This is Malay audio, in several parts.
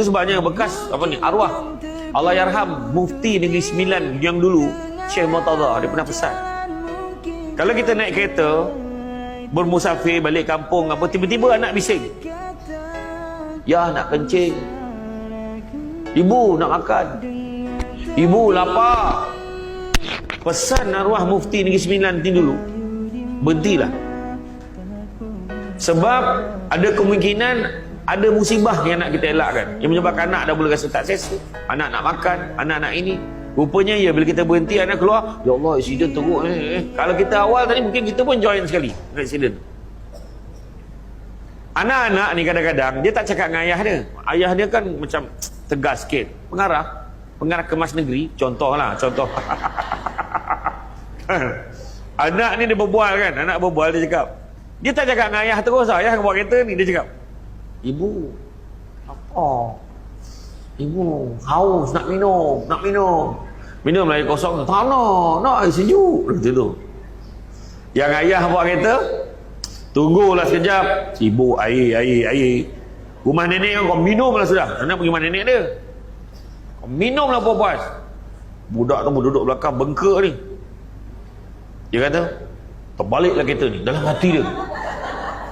Itu sebabnya bekas apa ni arwah Allah yarham mufti Negeri Sembilan yang dulu Syekh Murtaza dia pernah pesan. Kalau kita naik kereta bermusafir balik kampung apa tiba-tiba anak bising. Ya nak kencing. Ibu nak makan. Ibu lapar. Pesan arwah mufti Negeri Sembilan ni dulu. Berhentilah. Sebab ada kemungkinan ada musibah yang nak kita elakkan. Yang menyebabkan anak dah mula rasa tak selesa. Anak nak makan, anak nak ini. Rupanya ya bila kita berhenti anak keluar, ya Allah accident teruk eh, eh. Kalau kita awal tadi mungkin kita pun join sekali accident. Anak-anak ni kadang-kadang dia tak cakap dengan ayah dia. Ayah dia kan macam tegas sikit. Pengarah, pengarah kemas negeri, contohlah, contoh. anak ni dia berbual kan, anak berbual dia cakap. Dia tak cakap dengan ayah terus. Ayah bawa kereta ni dia cakap. Ibu, apa? Ibu, haus nak minum, nak minum. Minum air kosong. Tak nak, nak air sejuk. Dia tu. Yang ayah bawa kereta, tunggulah sekejap. Sibuk air, air, air. Rumah nenek kan kau minumlah sudah. Nak pergi rumah nenek dia. Kau minumlah puas-puas. Budak tu duduk belakang bengkak ni. Dia kata, terbaliklah kereta ni. Dalam hati dia.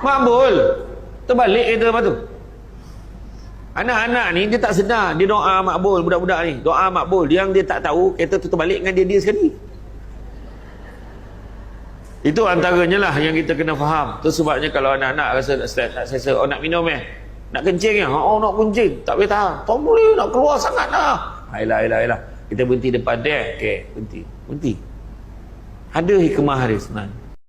Makbul. Terbalik kereta lepas tu. Anak-anak ni dia tak sedar. Dia doa makbul budak-budak ni. Doa makbul. Yang dia tak tahu kereta tu terbalik dengan dia dia sekali. Itu antaranya lah yang kita kena faham. Tu sebabnya kalau anak-anak rasa tak selesa. Oh nak minum eh? Nak kencing ya? Oh nak kencing. Tak boleh tahan. Tak boleh nak keluar sangat dah. Ayolah, ayolah, ayolah. Kita berhenti depan dia. Okey, berhenti. Berhenti. Ada hikmah dia sebenarnya.